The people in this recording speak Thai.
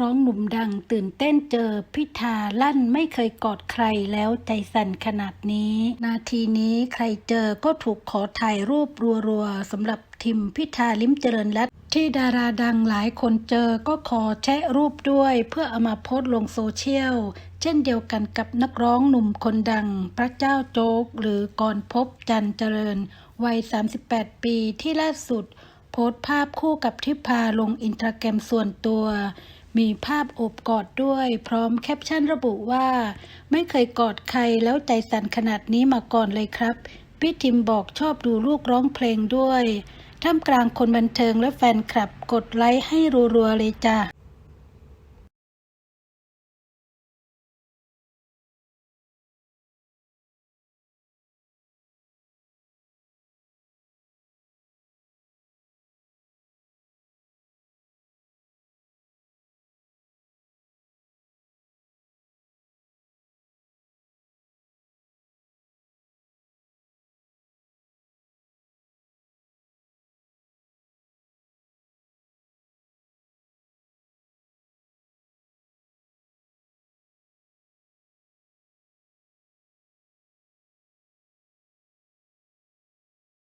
ร้องหนุ่มดังตื่นเต้นเจอพิธาลั่นไม่เคยกอดใครแล้วใจสั่นขนาดนี้ นาทีนี้ใครเจอก็ถูกขอถ่ายรูปรัวๆสำหรับทิมพิธาลิ้มเจริญรัตที่ดาราดังหลายคนเจอก็ขอแชะรูปด้วย เพื่อเอามาโพสต์ลงโซเชียล เช่นเดียวกันกับนักร้องหนุ่มคนดัง พระเจ้าโจ๊ก หรือกรภพบจันเจริญ วัย 38 ปีที่ล่าสุด โพสต์ภาพคู่กับทิพาลงอินสตาแกรมส่วนตัว มีภาพโอบกอดด้วย พร้อมแคปชั่นระบุว่า ไม่เคยกอดใครแล้วใจสั่นขนาดนี้มาก่อนเลยครับ พี่ทิมบอกชอบดูลูกร้องเพลงด้วย ท่ามกลางคนบันเทิงและแฟนคลับกดไลค์ให้รัวๆเลยจ้ะ